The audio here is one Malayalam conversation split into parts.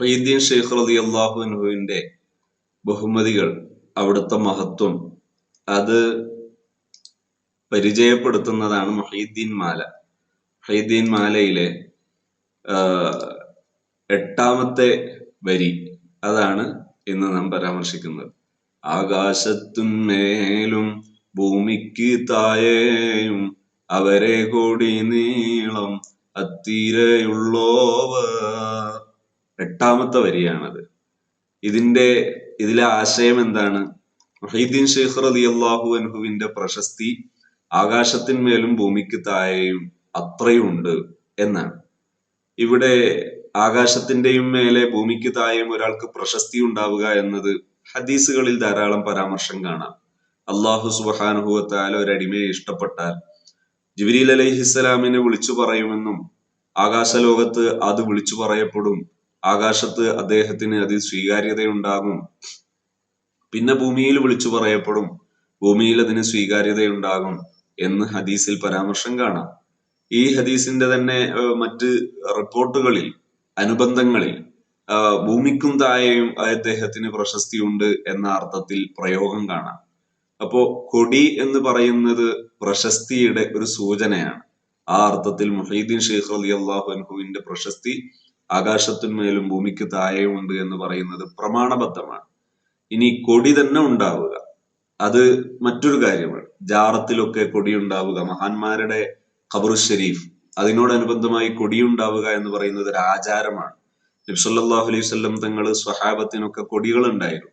ഹൈദ്ദീൻ ഷെയ്ഖ് റതി അള്ളാഹുവിന്റെ ബഹുമതികൾ അവിടുത്തെ മഹത്വം അത് പരിചയപ്പെടുത്തുന്നതാണ് മഹീദ്ദീൻ മാല. മഹീദ്ദീൻ മാലയിലെ എട്ടാമത്തെ വരി അതാണ് ഇന്ന് നാം പരാമർശിക്കുന്നത്. ആകാശത്തുമേലും ഭൂമിക്ക് താഴെയും അവരെ കൂടി നീളം അത്തീരയുള്ളോവർ എട്ടാമത്തെ വരിയാണത്. ഇതിന്റെ ഇതിലെ ആശയം എന്താണ്? മഹീദ്ദീൻ ഷെയ്ഖ് അലി അള്ളാഹു അൻഹുവിന്റെ പ്രശസ്തി ആകാശത്തിന്മേലും ഭൂമിക്ക് താഴെയും അത്രയുണ്ട് എന്നാണ്. ഇവിടെ ആകാശത്തിന്റെയും മേലെ ഭൂമിക്ക് താഴെയും ഒരാൾക്ക് പ്രശസ്തി ഉണ്ടാവുക എന്നത് ഹദീസുകളിൽ ധാരാളം പരാമർശം കാണാം. അള്ളാഹു സുബാനുഭവത്താൽ ഒരടിമയെ ഇഷ്ടപ്പെട്ടാൽ ജിബിരിൽ അലൈഹിസ്സലാമിനെ വിളിച്ചു പറയുമെന്നും ആകാശലോകത്ത് അത് വിളിച്ചു പറയപ്പെടും ആകാശത്ത് അദ്ദേഹത്തിന് അതിൽ സ്വീകാര്യതയുണ്ടാകും. പിന്നെ ഭൂമിയിൽ വിളിച്ചു പറയപ്പെടും ഭൂമിയിൽ അതിന് സ്വീകാര്യതയുണ്ടാകും എന്ന് ഹദീസിൽ പരാമർശം കാണാം. ഈ ഹദീസിന്റെ തന്നെ മറ്റ് റിപ്പോർട്ടുകളിൽ അനുബന്ധങ്ങളിൽ ഭൂമിക്കും താഴെയും അദ്ദേഹത്തിന് പ്രശസ്തിയുണ്ട് എന്ന അർത്ഥത്തിൽ പ്രയോഗം കാണാം. അപ്പോ കൊടി എന്ന് പറയുന്നത് പ്രശസ്തിയുടെ ഒരു സൂചനയാണ്. ആ അർത്ഥത്തിൽ മുഹീദ്ദീൻ ഷെയ്ഖ് അലി അള്ളാഹു അൻഹുവിന്റെ പ്രശസ്തി ആകാശത്തിന്മേലും ഭൂമിക്ക് താഴെയുമുണ്ട് എന്ന് പറയുന്നത് പ്രമാണബദ്ധമാണ്. ഇനി കൊടി തന്നെ ഉണ്ടാവുക. അത് മറ്റൊരു കാര്യമാണ്. ജാറത്തിലൊക്കെ കൊടി ഉണ്ടാവുക. മഹാന്മാരുടെ ഖബറു ഷെരീഫ് അതിനോടനുബന്ധമായി കൊടിയുണ്ടാവുക എന്ന് പറയുന്നത് ഒരു ആചാരമാണ്. നബ്സല്ലാഹു അലൈഹി സ്വല്ലം തങ്ങൾ സ്വഹാബത്തിനൊക്കെ കൊടികൾ ഉണ്ടായിരുന്നു.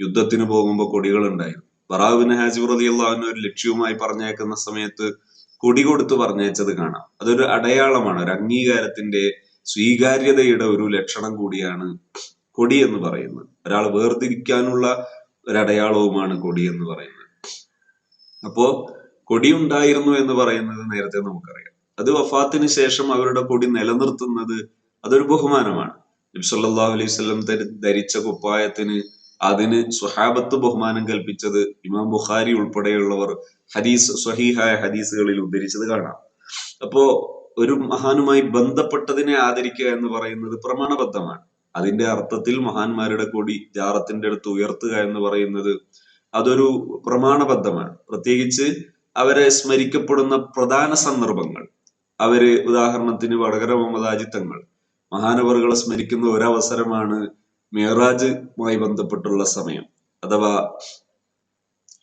യുദ്ധത്തിന് പോകുമ്പോൾ കൊടികൾ ഉണ്ടായിരുന്നു. ബറാബിൻ ഹാജിബ് റതി അള്ളാഹുവിന് ഒരു ലക്ഷ്യവുമായി പറഞ്ഞേക്കുന്ന സമയത്ത് കൊടി കൊടുത്ത് പറഞ്ഞേച്ചത് കാണാം. അതൊരു അടയാളമാണ് ഒരു അംഗീകാരത്തിന്റെ സ്വീകാര്യതയുടെ ഒരു ലക്ഷണം കൂടിയാണ് കൊടി എന്ന് പറയുന്നത്. ഒരാൾ വേർതിരിക്കാനുള്ള ഒരടയാളവുമാണ് കൊടി എന്ന് പറയുന്നത്. അപ്പോ കൊടി ഉണ്ടായിരുന്നു എന്ന് പറയുന്നത് നേരത്തെ നമുക്കറിയാം. അത് വഫാത്തിന് ശേഷം അവരുടെ കൊടി നിലനിർത്തുന്നത് അതൊരു ബഹുമാനമാണ്. നബ്സല്ലാഹു അലൈഹി സ്വലം ധരിച്ച കുപ്പായത്തിന് അതിന് സ്വഹാബത്ത് ബഹുമാനം കൽപ്പിച്ചത് ഇമാം ബുഖാരി ഉൾപ്പെടെയുള്ളവർ ഹദീസ് സ്വഹീഹായ ഹദീസുകളിൽ ഉദ്ധരിച്ചത് കാണാം. അപ്പോ ഒരു മഹാനുമായി ബന്ധപ്പെട്ടതിനെ ആദരിക്കുക എന്ന് പറയുന്നത് പ്രമാണബദ്ധമാണ്. അതിന്റെ അർത്ഥത്തിൽ മഹാന്മാരുടെ കൊടി ജാറത്തിന്റെ അടുത്ത് ഉയർത്തുക എന്ന് പറയുന്നത് അതൊരു പ്രമാണബദ്ധമാണ്. പ്രത്യേകിച്ച് അവരെ സ്മരിക്കപ്പെടുന്ന പ്രധാന സന്ദർഭങ്ങൾ അവർ ഉദാഹരണത്തിന് വടകര മമതാജിത്തങ്ങൾ മഹാനവറുകളെ സ്മരിക്കുന്ന ഒരവസരമാണ് മേറാജുമായി ബന്ധപ്പെട്ടുള്ള സമയം അഥവാ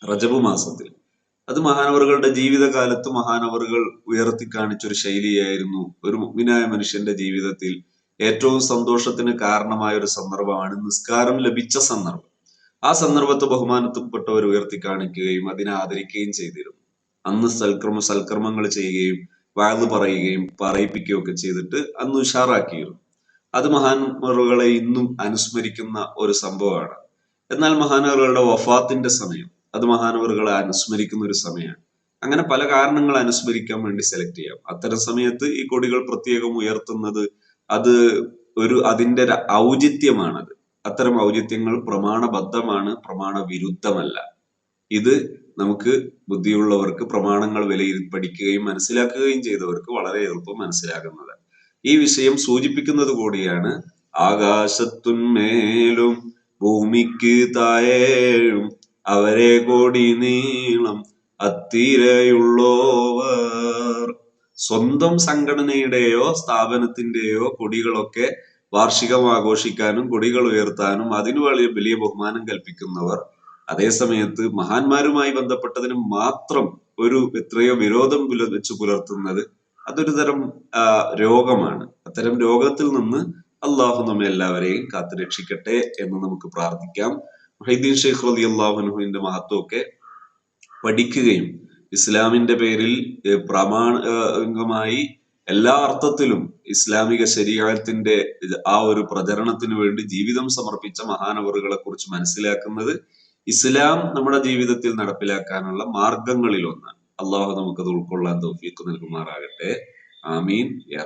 റജബ് മാസത്തിൽ. അത് മഹാനവറുകളുടെ ജീവിതകാലത്ത് മഹാനവറുകൾ ഉയർത്തി കാണിച്ചൊരു ശൈലിയായിരുന്നു. ഒരു മുഗ്നായ മനുഷ്യന്റെ ജീവിതത്തിൽ ഏറ്റവും സന്തോഷത്തിന് കാരണമായ ഒരു സന്ദർഭമാണ് നിസ്കാരം ലഭിച്ച സന്ദർഭം. ആ സന്ദർഭത്തെ ബഹുമാനത്തിൽപ്പെട്ടവർ ഉയർത്തി കാണിക്കുകയും അതിനെ ആദരിക്കുകയും ചെയ്തിരുന്നു. അന്ന് സൽക്രമ സൽക്രമങ്ങൾ ചെയ്യുകയും വാഴ്ന്നു പറയുകയും പറയിപ്പിക്കുകയും ഒക്കെ ചെയ്തിട്ട് അന്ന് ഉഷാറാക്കിയിരുന്നു. അത് മഹാന്മാറുകളെ ഇന്നും അനുസ്മരിക്കുന്ന ഒരു സംഭവമാണ്. എന്നാൽ മഹാനവറുകളുടെ വഫാത്തിന്റെ സമയം അത് മഹാനവറുകളെ അനുസ്മരിക്കുന്ന ഒരു സമയമാണ്. അങ്ങനെ പല കാരണങ്ങൾ അനുസ്മരിക്കാൻ വേണ്ടി സെലക്ട് ചെയ്യാം. അത്തരം സമയത്ത് ഈ കൊടികൾ പ്രത്യേകം ഉയർത്തുന്നത് അത് ഒരു അതിന്റെ ഔചിത്യമാണത്. അത്തരം ഔചിത്യങ്ങൾ പ്രമാണബദ്ധമാണ് പ്രമാണ വിരുദ്ധമല്ല ഇത് നമുക്ക് ബുദ്ധിയുള്ളവർക്ക് പ്രമാണങ്ങൾ വിലയിൽ പഠിക്കുകയും മനസ്സിലാക്കുകയും ചെയ്തവർക്ക് വളരെ എളുപ്പം മനസ്സിലാകുന്നത്. ഈ വിഷയം സൂചിപ്പിക്കുന്നത് കൂടിയാണ് ആകാശത്തുന്മേലും ഭൂമിക്ക് താഴേയും അവരെ കോടി നീളം അത്തിരയുള്ളോവർ. സ്വന്തം സംഘടനയുടെയോ സ്ഥാപനത്തിന്റെയോ കൊടികളൊക്കെ വാർഷികം ആഘോഷിക്കാനും കൊടികൾ ഉയർത്താനും അതിനു വലിയ വലിയ ബഹുമാനം കൽപ്പിക്കുന്നവർ. അതേസമയത്ത് മഹാന്മാരുമായി ബന്ധപ്പെട്ടതിന് മാത്രം ഒരു എത്രയോ വിരോധം വെച്ച് പുലർത്തുന്നത് അതൊരു തരം രോഗമാണ്. അത്തരം രോഗത്തിൽ നിന്ന് അള്ളാഹു നമ്മെ എല്ലാവരെയും കാത്തുരക്ഷിക്കട്ടെ എന്ന് നമുക്ക് പ്രാർത്ഥിക്കാം. മഹീദ്ദീൻ ഷെയ്ഖ് റലി അള്ളാഹുനുഹുവിന്റെ മഹത്വമൊക്കെ പഠിക്കുകയും ഇസ്ലാമിന്റെ പേരിൽ പ്രാമാണികമായി എല്ലാ അർത്ഥത്തിലും ഇസ്ലാമിക ശരീരത്തിന്റെ ആ ഒരു പ്രചരണത്തിന് വേണ്ടി ജീവിതം സമർപ്പിച്ച മഹാനവറുകളെ കുറിച്ച് മനസ്സിലാക്കുന്നത് ഇസ്ലാം നമ്മുടെ ജീവിതത്തിൽ നടപ്പിലാക്കാനുള്ള മാർഗങ്ങളിൽ ഒന്നാണ് അള്ളാഹു നമുക്കത് ഉൾക്കൊള്ളാൻ തൗഫീഖ് നൽകുമാറാകട്ടെ. ആമീൻ. യാ